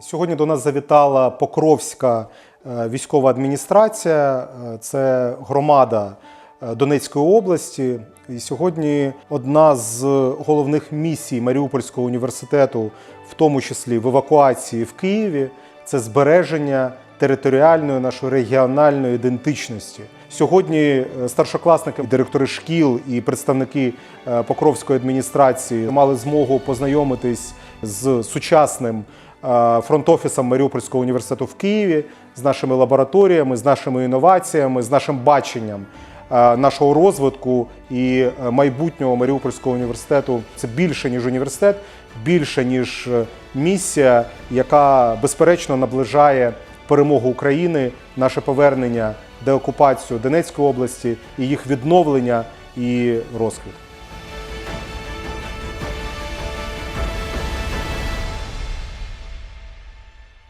Сьогодні до нас завітала Покровська е, військова адміністрація. Е, Це громада е, Донецької області. І сьогодні одна з головних місій Маріупольського університету, в тому числі в евакуації в Києві, це збереження територіальної нашої регіональної ідентичності. Сьогодні старшокласники, директори шкіл і представники Покровської адміністрації мали змогу познайомитись з сучасним фронт-офісом Маріупольського університету в Києві, з нашими лабораторіями, з нашими інноваціями, з нашим баченням е, нашого розвитку і е, майбутнього Маріупольського університету. Це більше ніж університет, більше ніж е, місія, яка безперечно наближає перемогу України, наше повернення, деокупацію Донецької області і їх відновлення і розквіт.